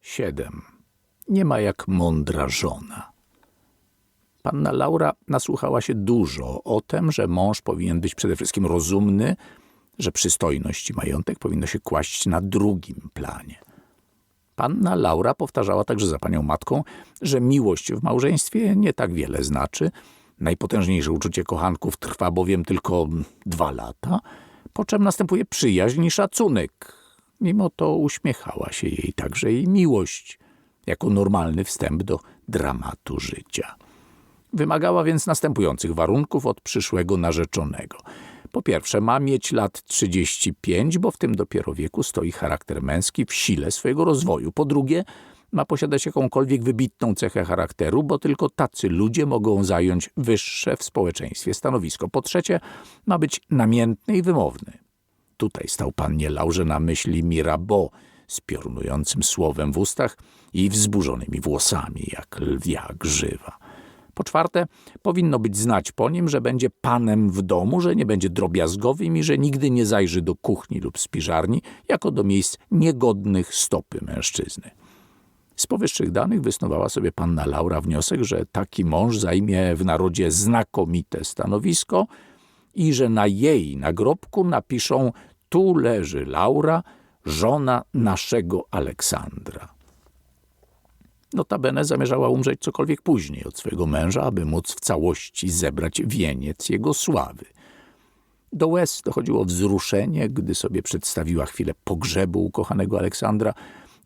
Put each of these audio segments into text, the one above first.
Siedem. Nie ma jak mądra żona. Panna Laura nasłuchała się dużo o tym, że mąż powinien być przede wszystkim rozumny, że przystojność i majątek powinno się kłaść na drugim planie. Panna Laura powtarzała także za panią matką, że miłość w małżeństwie nie tak wiele znaczy. Najpotężniejsze uczucie kochanków trwa bowiem tylko dwa lata, po czym następuje przyjaźń i szacunek. Mimo to uśmiechała się jej także i miłość, jako normalny wstęp do dramatu życia. Wymagała więc następujących warunków od przyszłego narzeczonego. Po pierwsze, ma mieć lat 35, bo w tym dopiero wieku stoi charakter męski w sile swojego rozwoju. Po drugie, ma posiadać jakąkolwiek wybitną cechę charakteru, bo tylko tacy ludzie mogą zająć wyższe w społeczeństwie stanowisko. Po trzecie, ma być namiętny i wymowny. Tutaj stał pannie Laurze na myśli Mirabeau z piorunującym słowem w ustach i wzburzonymi włosami, jak lwia grzywa. Po czwarte, powinno być znać po nim, że będzie panem w domu, że nie będzie drobiazgowym i że nigdy nie zajrzy do kuchni lub spiżarni, jako do miejsc niegodnych stopy mężczyzny. Z powyższych danych wysnuwała sobie panna Laura wniosek, że taki mąż zajmie w narodzie znakomite stanowisko i że na jej nagrobku napiszą tu leży Laura, żona naszego Aleksandra. Notabene zamierzała umrzeć cokolwiek później od swojego męża, aby móc w całości zebrać wieniec jego sławy. Do łez dochodziło wzruszenie, gdy sobie przedstawiła chwilę pogrzebu ukochanego Aleksandra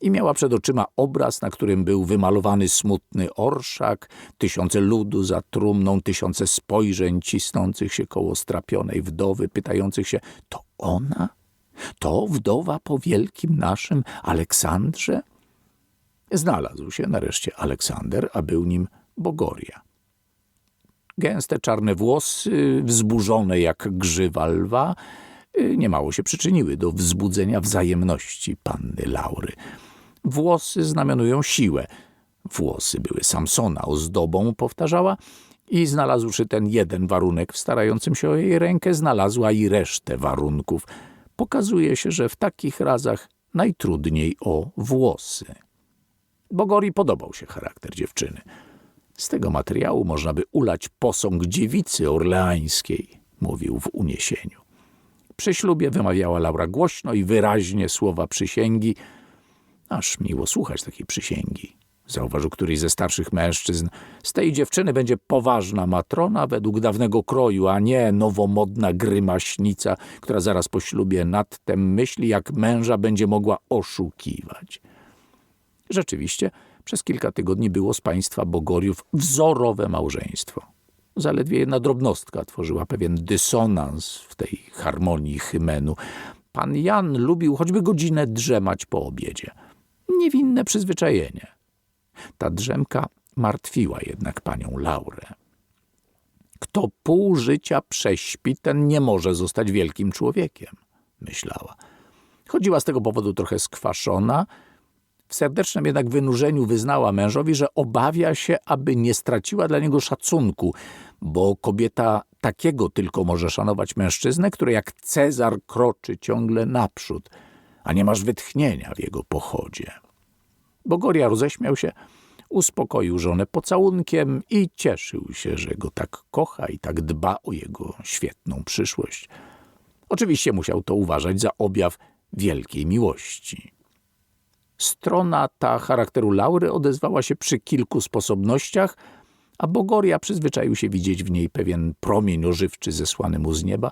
i miała przed oczyma obraz, na którym był wymalowany smutny orszak, tysiące ludu za trumną, tysiące spojrzeń cisnących się koło strapionej wdowy, pytających się, to ona? To wdowa po wielkim naszym Aleksandrze? Znalazł się nareszcie Aleksander, a był nim Bogoria. Gęste czarne włosy, wzburzone jak grzywa lwa, niemało się przyczyniły do wzbudzenia wzajemności panny Laury. Włosy znamionują siłę. Włosy były Samsona ozdobą, powtarzała, i znalazłszy ten jeden warunek w starającym się o jej rękę, znalazła i resztę warunków. Pokazuje się, że w takich razach najtrudniej o włosy. Bogori podobał się charakter dziewczyny. Z tego materiału można by ulać posąg dziewicy orleańskiej, mówił w uniesieniu. Przy ślubie wymawiała Laura głośno i wyraźnie słowa przysięgi. Aż miło słuchać takiej przysięgi, zauważył któryś ze starszych mężczyzn. Z tej dziewczyny będzie poważna matrona według dawnego kroju, a nie nowomodna grymaśnica, która zaraz po ślubie nad tym myśli, jak męża będzie mogła oszukiwać. Rzeczywiście, przez kilka tygodni było z państwa Bogoriów wzorowe małżeństwo. Zaledwie jedna drobnostka tworzyła pewien dysonans w tej harmonii hymenu. Pan Jan lubił choćby godzinę drzemać po obiedzie. Niewinne przyzwyczajenie. Ta drzemka martwiła jednak panią Laurę. Kto pół życia prześpi, ten nie może zostać wielkim człowiekiem, myślała. Chodziła z tego powodu trochę skwaszona, w serdecznym jednak wynurzeniu wyznała mężowi, że obawia się, aby nie straciła dla niego szacunku, bo kobieta takiego tylko może szanować mężczyznę, który jak Cezar kroczy ciągle naprzód, a nie masz wytchnienia w jego pochodzie. Bogoria roześmiał się, uspokoił żonę pocałunkiem i cieszył się, że go tak kocha i tak dba o jego świetną przyszłość. Oczywiście musiał to uważać za objaw wielkiej miłości. Strona ta charakteru Laury odezwała się przy kilku sposobnościach, a Bogoria przyzwyczaił się widzieć w niej pewien promień ożywczy zesłany mu z nieba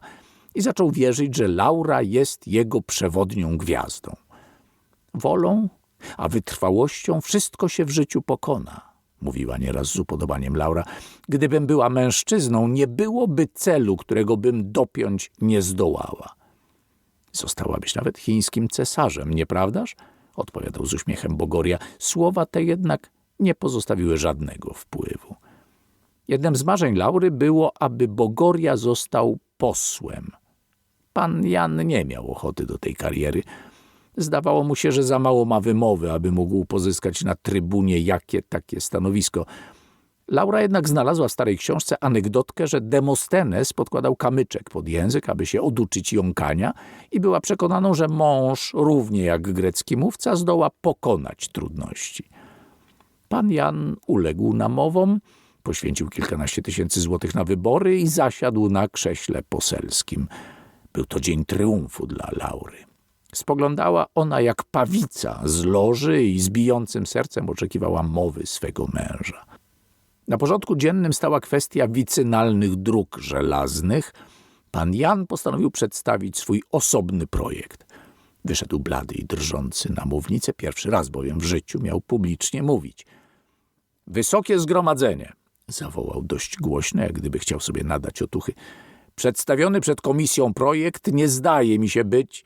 i zaczął wierzyć, że Laura jest jego przewodnią gwiazdą. Wolą, a wytrwałością wszystko się w życiu pokona, mówiła nieraz z upodobaniem Laura. Gdybym była mężczyzną, nie byłoby celu, którego bym dopiąć nie zdołała. Zostałabyś nawet chińskim cesarzem, nieprawdaż? odpowiadał z uśmiechem Bogoria. Słowa te jednak nie pozostawiły żadnego wpływu. Jednym z marzeń Laury było, aby Bogoria został posłem. Pan Jan nie miał ochoty do tej kariery. Zdawało mu się, że za mało ma wymowy, aby mógł pozyskać na trybunie jakie takie stanowisko. Laura jednak znalazła w starej książce anegdotkę, że Demostenes podkładał kamyczek pod język, aby się oduczyć jąkania i była przekonaną, że mąż, równie jak grecki mówca, zdoła pokonać trudności. Pan Jan uległ namowom, poświęcił kilkanaście tysięcy złotych na wybory i zasiadł na krześle poselskim. Był to dzień triumfu dla Laury. Spoglądała ona jak pawica z loży i z bijącym sercem oczekiwała mowy swego męża. Na porządku dziennym stała kwestia wicynalnych dróg żelaznych. Pan Jan postanowił przedstawić swój osobny projekt. Wyszedł blady i drżący na mównicę, pierwszy raz bowiem w życiu miał publicznie mówić. Wysokie zgromadzenie, zawołał dość głośno, jak gdyby chciał sobie nadać otuchy. Przedstawiony przed komisją projekt nie zdaje mi się być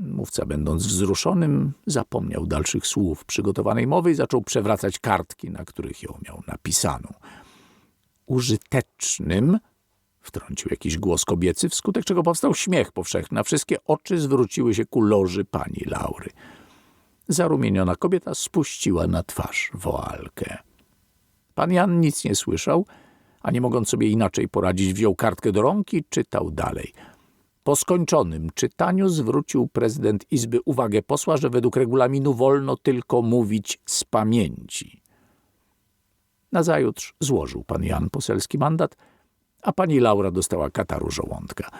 Mówca, będąc wzruszonym, zapomniał dalszych słów przygotowanej mowy i zaczął przewracać kartki, na których ją miał napisaną. Użytecznym, wtrącił jakiś głos kobiecy, wskutek czego powstał śmiech powszechny, a wszystkie oczy zwróciły się ku loży pani Laury. Zarumieniona kobieta spuściła na twarz woalkę. Pan Jan nic nie słyszał, a nie mogąc sobie inaczej poradzić, wziął kartkę do rąk i czytał dalej – po skończonym czytaniu zwrócił prezydent Izby uwagę posła, że według regulaminu wolno tylko mówić z pamięci. Nazajutrz złożył pan Jan poselski mandat, a pani Laura dostała kataru żołądka.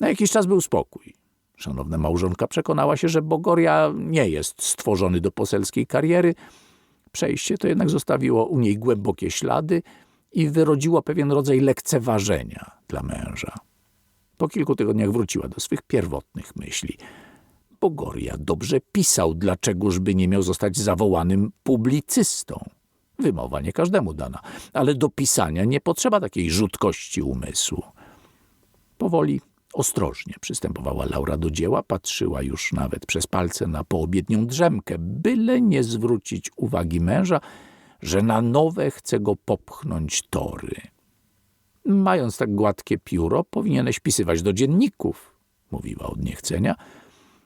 Na jakiś czas był spokój. Szanowna małżonka przekonała się, że Bogoria nie jest stworzony do poselskiej kariery. Przejście to jednak zostawiło u niej głębokie ślady i wyrodziło pewien rodzaj lekceważenia dla męża. Po kilku tygodniach wróciła do swych pierwotnych myśli. Bogoria dobrze pisał, dlaczegożby nie miał zostać zawołanym publicystą. Wymowa nie każdemu dana, ale do pisania nie potrzeba takiej rzutkości umysłu. Powoli, ostrożnie przystępowała Laura do dzieła, patrzyła już nawet przez palce na poobiednią drzemkę, byle nie zwrócić uwagi męża, że na nowe chce go popchnąć tory. Mając tak gładkie pióro, powinieneś pisywać do dzienników, mówiła od niechcenia.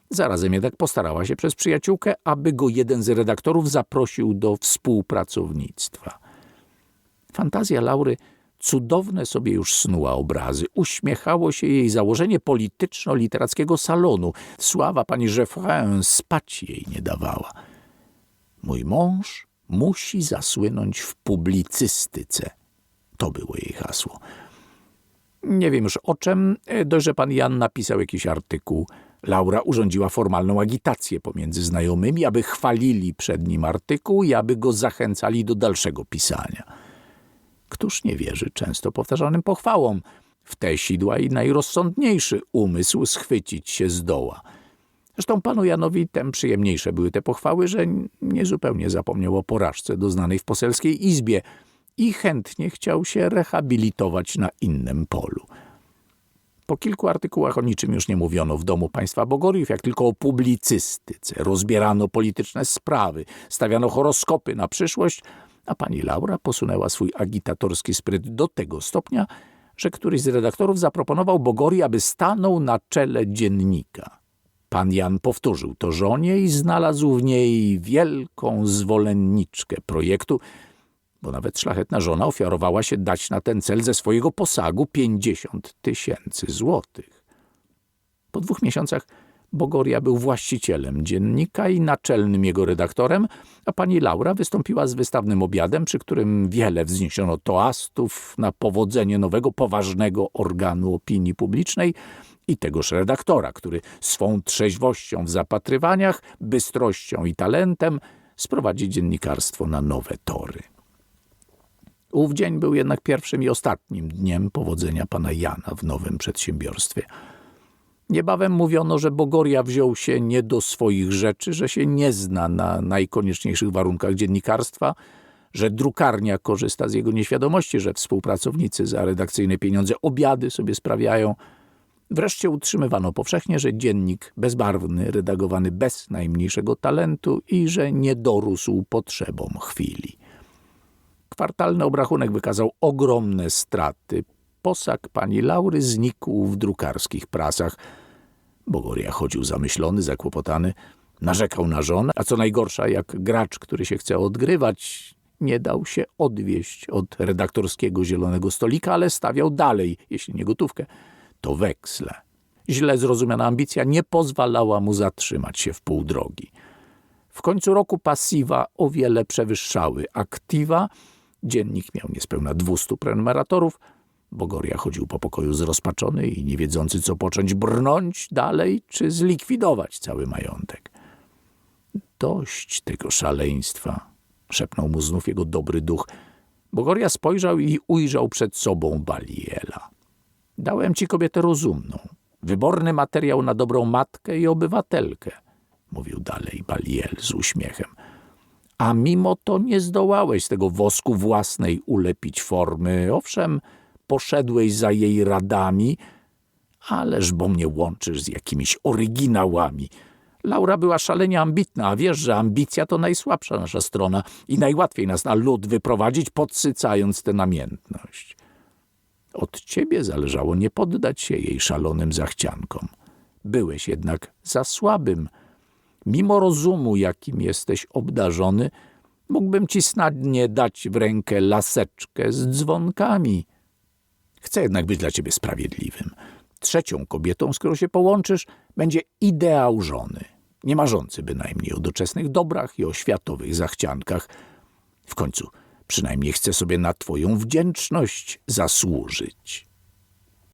Zarazem jednak postarała się przez przyjaciółkę, aby go jeden z redaktorów zaprosił do współpracownictwa. Fantazja Laury cudowne sobie już snuła obrazy. Uśmiechało się jej założenie polityczno-literackiego salonu. Sława pani Geoffrin spać jej nie dawała. Mój mąż musi zasłynąć w publicystyce, to było jej hasło. Nie wiem już o czym, dość, że pan Jan napisał jakiś artykuł. Laura urządziła formalną agitację pomiędzy znajomymi, aby chwalili przed nim artykuł i aby go zachęcali do dalszego pisania. Któż nie wierzy często powtarzanym pochwałom? W te sidła i najrozsądniejszy umysł schwycić się zdoła. Zresztą panu Janowi tem przyjemniejsze były te pochwały, że niezupełnie zapomniał o porażce doznanej w poselskiej izbie – i chętnie chciał się rehabilitować na innym polu. Po kilku artykułach o niczym już nie mówiono w domu państwa Bogoriów, jak tylko o publicystyce. Rozbierano polityczne sprawy, stawiano horoskopy na przyszłość, a pani Laura posunęła swój agitatorski spryt do tego stopnia, że któryś z redaktorów zaproponował Bogori, aby stanął na czele dziennika. Pan Jan powtórzył to żonie i znalazł w niej wielką zwolenniczkę projektu, bo nawet szlachetna żona ofiarowała się dać na ten cel ze swojego posagu pięćdziesiąt tysięcy złotych. Po dwóch miesiącach Bogoria był właścicielem dziennika i naczelnym jego redaktorem, a pani Laura wystąpiła z wystawnym obiadem, przy którym wiele wzniesiono toastów na powodzenie nowego, poważnego organu opinii publicznej i tegoż redaktora, który swą trzeźwością w zapatrywaniach, bystrością i talentem sprowadzi dziennikarstwo na nowe tory. Ów dzień był jednak pierwszym i ostatnim dniem powodzenia pana Jana w nowym przedsiębiorstwie. Niebawem mówiono, że Bogoria wziął się nie do swoich rzeczy, że się nie zna na najkonieczniejszych warunkach dziennikarstwa, że drukarnia korzysta z jego nieświadomości, że współpracownicy za redakcyjne pieniądze obiady sobie sprawiają. Wreszcie utrzymywano powszechnie, że dziennik bezbarwny, redagowany bez najmniejszego talentu i że nie dorósł potrzebom chwili. Kwartalny obrachunek wykazał ogromne straty. Posag pani Laury znikł w drukarskich prasach. Bogoria chodził zamyślony, zakłopotany. Narzekał na żonę, a co najgorsza, jak gracz, który się chce odgrywać, nie dał się odwieść od redaktorskiego zielonego stolika, ale stawiał dalej, jeśli nie gotówkę, to weksle. Źle zrozumiana ambicja nie pozwalała mu zatrzymać się w pół drogi. W końcu roku pasiwa o wiele przewyższały aktywa. Dziennik miał niespełna 200 prenumeratorów. Bogoria chodził po pokoju zrozpaczony i nie wiedzący, co począć, brnąć dalej czy zlikwidować cały majątek. Dość tego szaleństwa, szepnął mu znów jego dobry duch. Bogoria spojrzał i ujrzał przed sobą Baliela. Dałem ci kobietę rozumną, wyborny materiał na dobrą matkę i obywatelkę, mówił dalej Baliel z uśmiechem. A mimo to nie zdołałeś z tego wosku własnej ulepić formy. Owszem, poszedłeś za jej radami, ależ bo mnie łączysz z jakimiś oryginałami. Laura była szalenie ambitna, a wiesz, że ambicja to najsłabsza nasza strona i najłatwiej nas na lód wyprowadzić, podsycając tę namiętność. Od ciebie zależało nie poddać się jej szalonym zachciankom. Byłeś jednak za słabym. Mimo rozumu, jakim jesteś obdarzony, mógłbym ci snadnie dać w rękę laseczkę z dzwonkami. Chcę jednak być dla ciebie sprawiedliwym. Trzecią kobietą, z którą się połączysz, będzie ideał żony, nie marzący bynajmniej o doczesnych dobrach i o światowych zachciankach. W końcu przynajmniej chcę sobie na twoją wdzięczność zasłużyć.